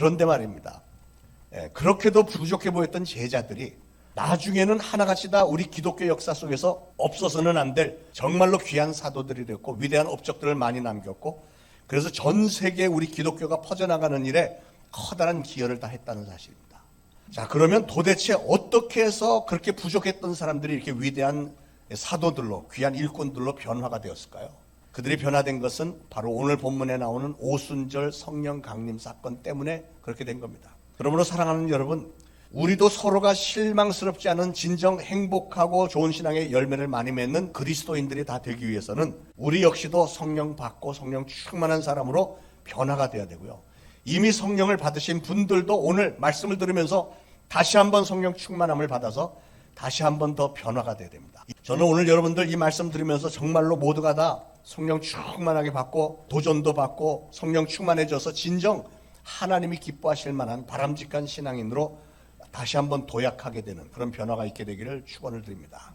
그런데 말입니다. 예, 그렇게도 부족해 보였던 제자들이 나중에는 하나같이 다 우리 기독교 역사 속에서 없어서는 안 될 정말로 귀한 사도들이 되었고 위대한 업적들을 많이 남겼고 그래서 전 세계에 우리 기독교가 퍼져나가는 일에 커다란 기여를 다 했다는 사실입니다. 자, 그러면 도대체 어떻게 해서 그렇게 부족했던 사람들이 이렇게 위대한 사도들로, 귀한 일꾼들로 변화가 되었을까요? 그들이 변화된 것은 바로 오늘 본문에 나오는 오순절 성령 강림 사건 때문에 그렇게 된 겁니다. 그러므로 사랑하는 여러분, 우리도 서로가 실망스럽지 않은 진정 행복하고 좋은 신앙의 열매를 많이 맺는 그리스도인들이 다 되기 위해서는 우리 역시도 성령 받고 성령 충만한 사람으로 변화가 돼야 되고요. 이미 성령을 받으신 분들도 오늘 말씀을 들으면서 다시 한번 성령 충만함을 받아서 다시 한 번 더 변화가 돼야 됩니다. 저는 오늘 여러분들 이 말씀 들으면서 정말로 모두가 다 성령 충만하게 받고 도전도 받고 성령 충만해져서 진정 하나님이 기뻐하실 만한 바람직한 신앙인으로 다시 한번 도약하게 되는 그런 변화가 있게 되기를 축원을 드립니다.